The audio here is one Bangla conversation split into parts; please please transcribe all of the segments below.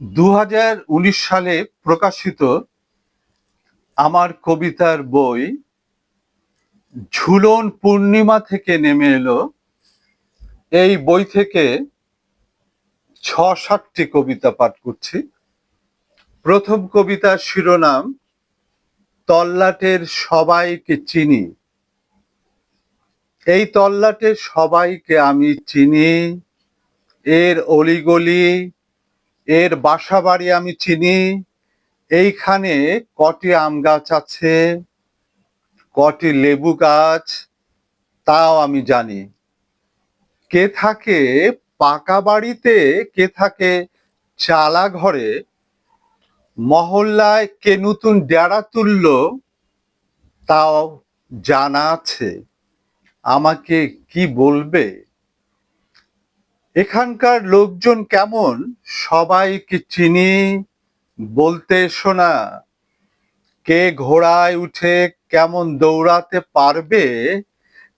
দু হাজার উনিশ সালে প্রকাশিত আমার কবিতার বই ঝুলন পূর্ণিমা থেকে নেমে এলো। এই বই থেকে ছ সাতটি কবিতা পাঠ করছি। প্রথম কবিতার শিরোনাম, তল্লাটের সবাইকে চিনি। এই তল্লাটের সবাইকে আমি চিনি। এর অলিগলি এর বাসা বাড়ি আমি চিনি। এইখানে কটি আম গাছ আছে, কটি লেবু গাছ, তাও আমি জানি। কে থাকে পাকা বাড়িতে, কে থাকে চালা ঘরে, মহল্লায় কে নতুন ডেরা তুলল, তাও জানা আছে। আমাকে কি বলবে? এখানকার লোকজন কেমন? সবাইকে চিনি, বলতে শোনা। কে ঘোড়ায় উঠে কেমন দৌড়াতে পারবে?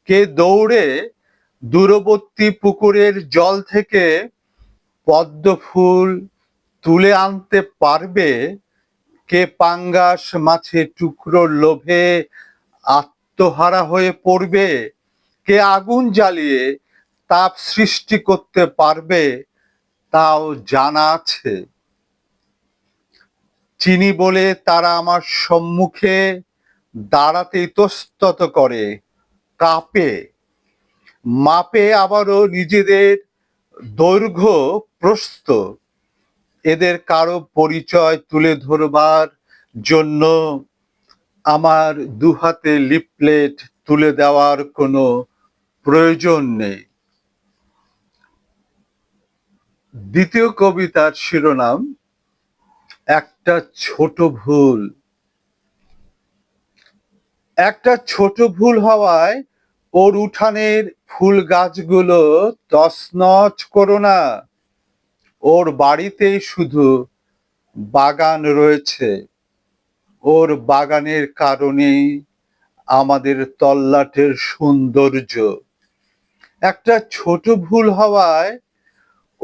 কে দৌড়ে দূরবর্তী পুকুরের জল থেকে পদ্ম ফুল তুলে আনতে পারবে? কে পাঙ্গাস মাছের টুকরোর লোভে আত্মহারা হয়ে পড়বে? কে আগুন জ্বালিয়ে তাপ সৃষ্টি করতে পারবে তাও জানা আছে। চিনি বলে তারা আমার সম্মুখে দাঁড়াতে ইতস্তত করে, কাপে। মাপে আবারও নিজেদের দৈর্ঘ্য প্রস্ত এদের কারও পরিচয় তুলে ধরবার জন্য আমার দুহাতে লিপলেট তুলে দেওয়ার কোনো প্রয়োজন নেই। দ্বিতীয় কবিতার শিরোনাম, একটা ছোট ভুল। একটা ছোট ভুল হওয়ায় ওর উঠানের ফুল গাছগুলো তছনছ করো না। ওর বাড়িতেই শুধু বাগান রয়েছে। ওর বাগানের কারণেই আমাদের তল্লাটের সৌন্দর্য। একটা ছোট ভুল হওয়ায়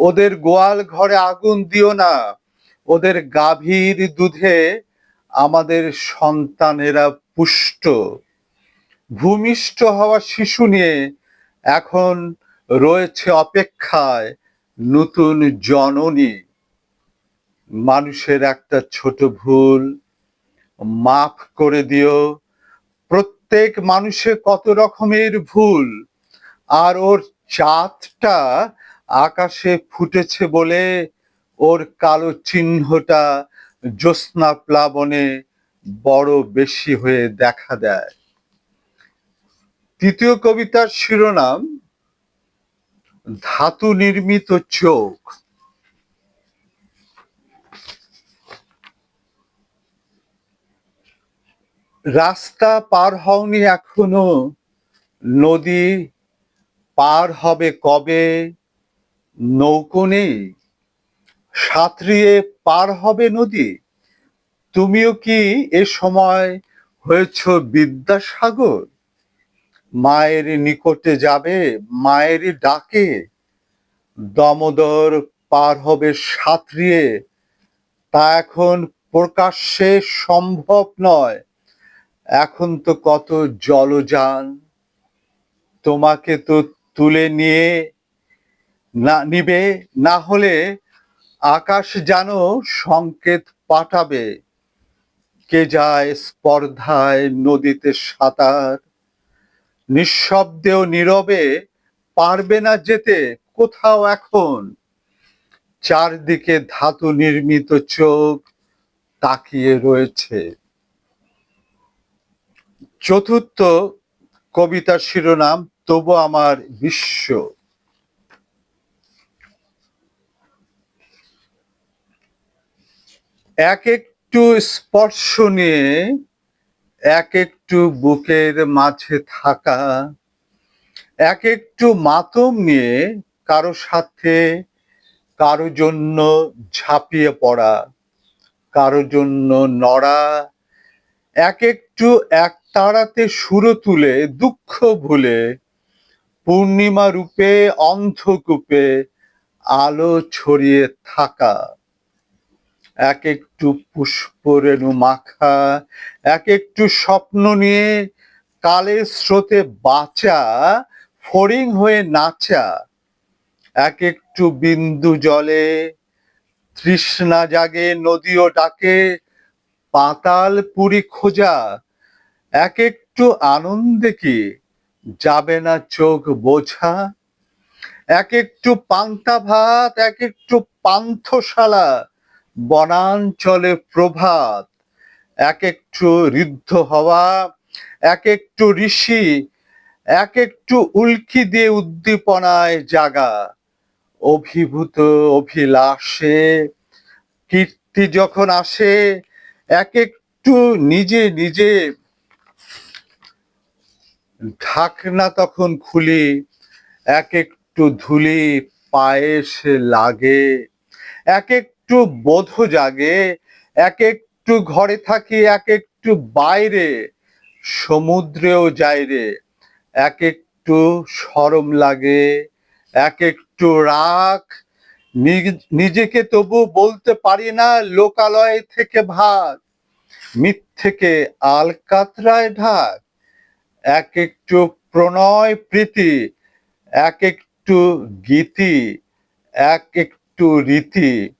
ওদের গোয়াল ঘরে আগুন দিও না। ওদের গাভীর দুধে আমাদের সন্তানেরা পুষ্ট। ভূমিষ্ঠ হওয়া শিশু নিয়ে এখন রয়েছে অপেক্ষায় নতুন জননী। মানুষের একটা ছোট ভুল মাফ করে দিও। প্রত্যেক মানুষের কত রকমের ভুল। আর ওর চাঁদটা আকাশে ফুটেছে বলে ওর কালো চিহ্নটা জ্যোৎস্না প্লাবনে বড় বেশি হয়ে দেখা দেয়। তৃতীয় কবিতার শিরোনাম, ধাতু নির্মিত চোখ। রাস্তা পার হওনি এখনও, নদী পার হবে কবে? নৌকো নেই, সাঁতরিয়ে পার হবে নদী। তুমিও কি এ সময় হয়েছ বিদ্যাসাগর? মায়ের নিকটে যাবে, মায়ের ডাকে। দমোদর পার হবে সাঁতরিয়ে, তা এখন প্রকাশ্যে সম্ভব নয়। এখন তো কত জলযান, তোমাকে তো তুলে নিয়ে না নিবে, না হলে আকাশ যেন সংকেত পাঠাবে। কে যায় স্পর্ধায় নদীতে সাঁতার? নিঃশব্দেও নীরবে পারবে না যেতে, কোথাও এখন? চারদিকে ধাতু নির্মিত চোখ তাকিয়ে রয়েছে। চতুর্থ কবিতার শিরোনাম, তবু আমার বিশ্ব এক একটু স্পর্শ নিয়ে, এক একটু বুকের মাঝে থাকা, এক একটু মাতম নিয়ে কারও সাথে, কারও জন্য ঝাঁপিয়ে পড়া, কারও জন্য নড়া, এক একটু এক তাড়াতে সুরো তুলে দুঃখ ভুলে, পূর্ণিমা রূপে অন্ধকূপে আলো ছড়িয়ে থাকা। এক একটু পুষ্প রেণু মাখা, এক একটু স্বপ্ন নিয়ে কালের স্রোতে বাঁচা, ফড়িং হয়ে নাচা, এক একটু বিন্দু জলে তৃষ্ণা জাগে, নদীও ডাকে, পাতাল পুরি খোঁজা, এক একটু আনন্দে কি যাবে না চোখ বোঝা, এক একটু পান্তা ভাত, এক একটু পান্থশালা বনাঞ্চলে প্রভাত। এক একটু ঋদ্ধ হওয়া এক একটু ঋষি এক একটু উল্কি দিয়ে উদ্দীপনায় জাগা। অভিভূত অভিলাষে কীর্তি যখন আসে এক একটু নিজে নিজে ঢাকনা তখন খুলি এক একটু ধুলি পায়েসে লাগে এক এক একটু বোধ জাগে এক একটু ঘরে থাকি এক একটু বাইরে, সমুদ্রেও যাই রে এক একটু সরম লাগে এক একটু নিজ- নিজেকে তবু বলতে পারি না, লোকালয় থেকে ভাগ, মিথ্যেকে আলকাতরায় ঢাক। এক একটু প্রণয় প্রীতি এক একটু গীতি এক একটু রীতি।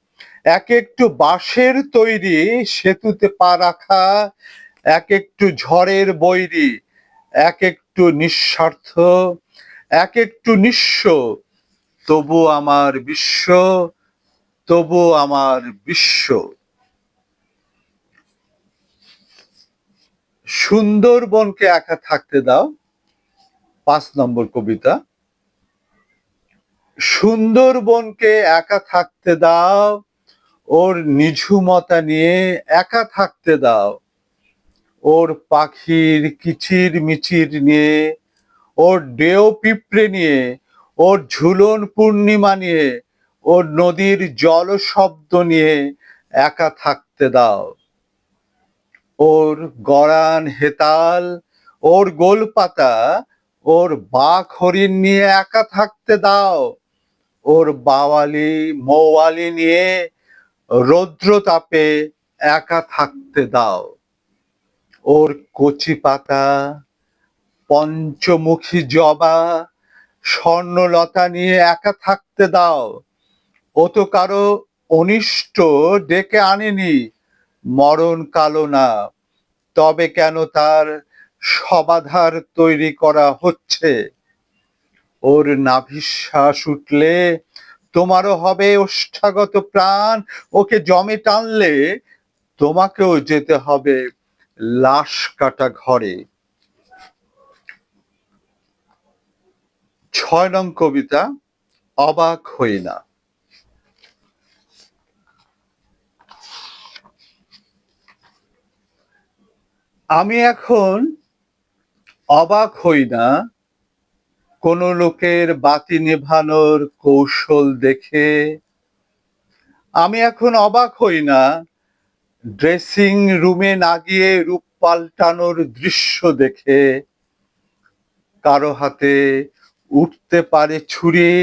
এক একটু বাঁশের তৈরি সেতুতে পা রাখা এক একটু ঝড়ের বৈরি এক একটু নিঃস্বার্থ এক একটু নিঃস্ব। তবু আমার বিশ্ব, তবু আমার বিশ্ব। সুন্দরবনকে একা থাকতে দাও, পাঁচ নম্বর কবিতা। সুন্দরবনকে একা থাকতে দাও ওর নিঝুমতা নিয়ে একা থাকতে দাও। ওর পাখির কিচির মিচির নিয়ে, ওর ডেও পিঁপড়ে নিয়ে, ওর ঝুলন পূর্ণিমা নিয়ে, ওর নদীর জল শব্দ নিয়ে একা থাকতে দাও। ওর গড়ান হেতাল, ওর গোলপাতা, ওর বাঘ হরিণ নিয়ে একা থাকতে দাও। ওর বাওয়ালি, মৌয়ালি নিয়ে রৌদ্র তাপে একা থাকতে দাও। ওর কচি পাতা, পঞ্চমুখী জবা, স্বর্ণলতা নিয়ে একা থাকতে দাও। ও তো কারও অনিষ্ট ডেকে আনেনি, মরণ কালো না। তবে কেন তার সমাধার তৈরি করা হচ্ছে? ওর নাভিশ্বাস উঠলে তোমারও হবে ওষ্ঠাগত প্রাণ। ওকে জমে টানলে তোমাকেও যেতে হবে লাশ কাটা ঘরে। ছয় নং কবিতা, অবাক হই না। আমি এখন অবাক হই না কোন লোকের বাতি নেভানোর কৌশল দেখে। আমি এখন অবাক হই না, ড্রেসিং রুমে না গিয়ে রূপ পাল্টানোর দৃশ্য দেখে। কারও হাতে উঠতে পারে ছুরি,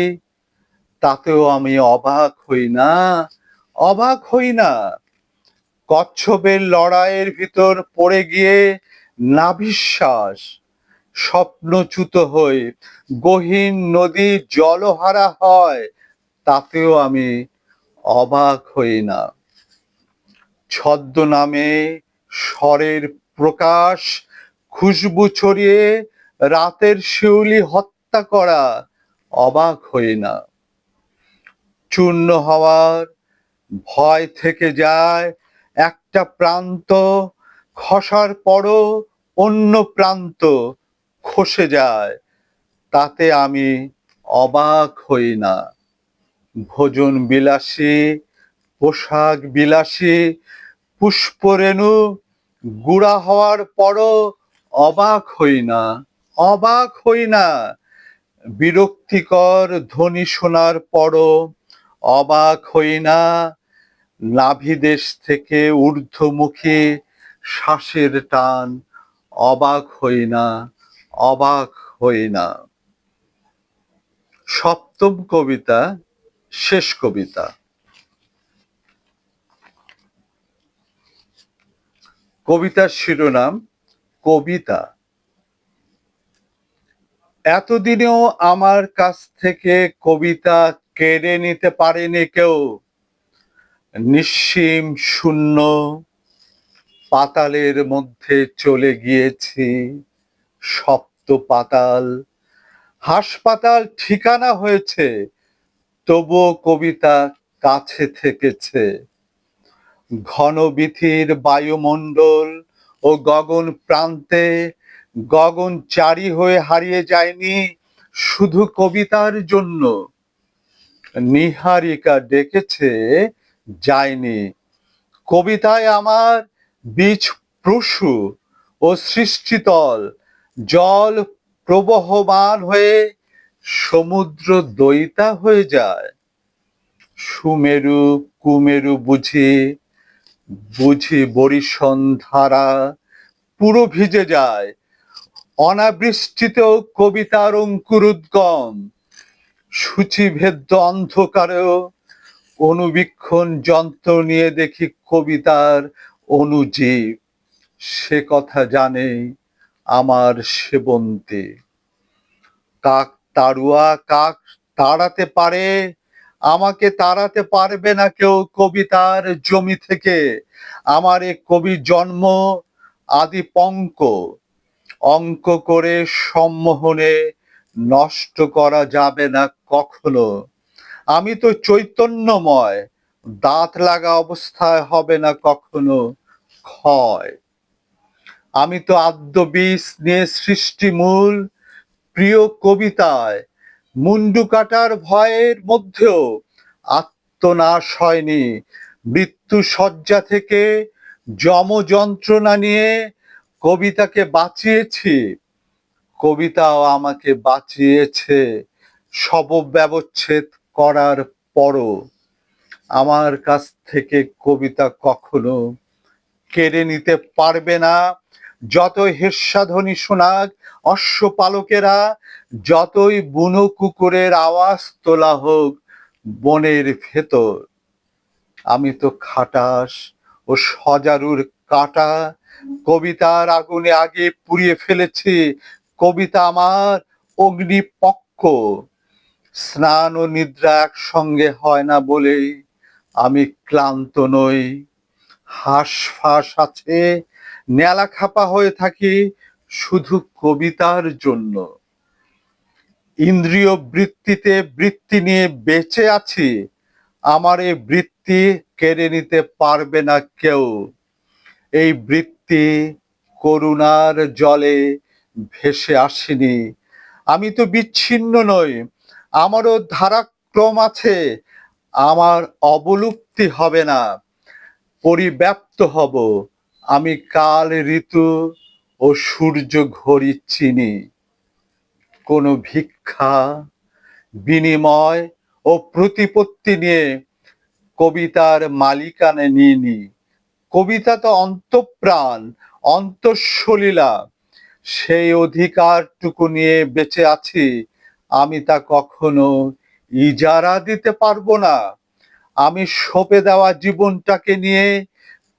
তাতেও আমি অবাক হই না, অবাক হই না। কচ্ছপের লড়াইয়ের ভিতর পড়ে গিয়ে নাভিশ্বাস স্বপ্নচ্যুত হয়ে গহীন নদী জলহারা হয়, তাতেও আমি অবাক হই না। ছদ্মনামে স্বরের প্রকাশ, খুশবু ছড়িয়ে রাতের শিউলি হত্যা করা অবাক হই না। চূর্ণ হওয়ার ভয় থেকে যায় একটা প্রান্ত, খসার পরও অন্য প্রান্ত খসে যায়, তাতে আমি অবাক হই না। ভোজন বিলাসী, পোশাক বিলাসী, পুষ্পরেণু গুড়া হওয়ার পরও অবাক হই না, অবাক হই না। বিরক্তিকর ধ্বনি শোনার পরও অবাক হই না। নাভিদেশ থেকে ঊর্ধ্বমুখী শ্বাসের টান অবাক হই না। অবাক হই না। সপ্তম কবিতা, শেষ কবিতা। কবিতার শিরোনাম, কবিতা। এতদিনেও আমার কাছ থেকে কবিতা কেড়ে নিতে পারেনি কেউ। নিঃসীম শূন্য পাতালের মধ্যে চলে গিয়েছি। সপ্ত পাতাল হাসপাতাল ঠিকানা হয়েছে, তবুও কবিতা কাছে থেকেছে। ঘন বিথির বায়ুমণ্ডল ও গগন প্রান্তে, গগন চারি হয়ে হারিয়ে যায়নি শুধু কবিতার জন্য। নিহারিকা ডেকেছে, যায়নি। কবিতায় আমার বীজ প্রসু ও সৃষ্টিতল জল প্রবহমান হয়ে সমুদ্র দইতা হয়ে যায়। সুমেরু, কুমেরু বুঝি বুঝি বরিশন ধারা পুরো ভিজে যায়। অনাবৃষ্টিতেও কবিতার অঙ্কুরুদ্গম সূচিভেদ্য অন্ধকারেও অনুবীক্ষণ যন্ত্র নিয়ে দেখি কবিতার অনুজীব। সে কথা জানে আমার সেবন্তে। কাক তাড়ুয়া কাক তাড়াতে পারে, আমাকে তাড়াতে পারবে না কেউ কবিতার জমি থেকে। আমার এ কবি জন্ম আদি পঙ্ক। অঙ্ক করে সম্মোহনে নষ্ট করা যাবে না কখনো। আমি তো চৈতন্যময়, দাঁত লাগা অবস্থায় হবে না কখনো ক্ষয়। আমি তো আদ্য বীজ নিয়ে সৃষ্টি মূল প্রিয় কবিতায়। মুন্ডু কাটার ভয়ের মধ্যেও আত্মনাশ হয়নি। মৃত্যু শয্যা থেকে যম যন্ত্রণা নিয়ে কবিতাকে বাঁচিয়েছি। কবিতাও আমাকে বাঁচিয়েছে শব ব্যবচ্ছেদ করার পরও। আমার কাছ থেকে কবিতা কখনো কেড়ে নিতে পারবে না। যত হেস্যাধ্বনি শোনাক অশ্বপালকেরা, যতই বুনো কুকুরের আওয়াজ তোলা হোক, বনের ভেতর। আমি তো খাটাস ও সজারুর কাটা, কবিতার আগুনে আগে পুড়িয়ে ফেলেছি। কবিতা আমার অগ্নিপক্ষ। স্নান ও নিদ্রা একসঙ্গে হয় না বলেই আমি ক্লান্ত নই। হাঁস ফাঁস আছে নেলা খাপা হয়ে থাকি শুধু কবিতার জন্য। ইন্দ্রিয় বৃত্তিতে বৃত্তি নিয়ে বেঁচে আছি, আমার এই বৃত্তি কেড়ে নিতে পারবে না কেউ। এই বৃত্তি করুণার জলে ভেসে আসেনি। আমি তো বিচ্ছিন্ন নই, আমারও ধারাক্রম আছে, আমার অবলুপ্তি হবে না, পরিব্যাপ্ত হব। আমি কাল ঋতু ও সূর্য ঘড়ি চিনি কোনো ভিক্ষা, বিনিময় ও প্রতিপত্তি নিয়ে কবিতার মালিকানে নিইনি। কবিতা তো অন্তঃপ্রাণ, অন্তঃসলীলা, সেই অধিকারটুকু নিয়ে বেঁচে আছি। আমি তা কখনো ইজারা দিতে পারব না। আমি সঁপে দেওয়া জীবনটাকে নিয়ে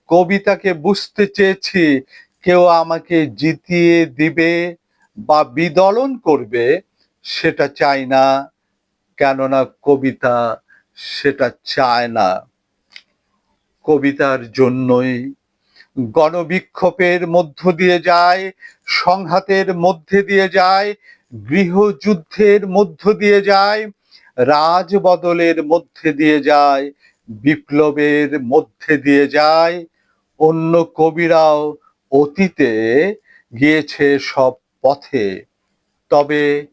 কবিতাকে বুঝতে চেয়েছি, কেউ আমাকে জিতিয়ে দিবে বা বিদলন করবে, সেটা চাই না। কেননা কবিতা সেটা চায় না। কবিতার জন্যই গণবিক্ষোভের মধ্য দিয়ে যায়, সংঘাতের মধ্যে দিয়ে যায়, গৃহযুদ্ধের মধ্য দিয়ে যায়, রাজবদলের মধ্যে দিয়ে যায়, বিপ্লবের মধ্যে দিয়ে যায় অন্য কবিরাও অতীতে গিয়েছে সব পথে। তবে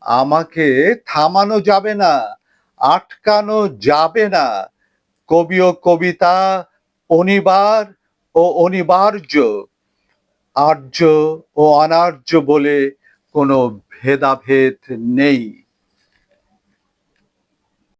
আমাকে থামানো যাবে না, আটকানো যাবে না। কবি ও কবিতা অনিবার ও অনিবার্য, আর্য ও অনার্য বলে কোনো ভেদাভেদ নেই।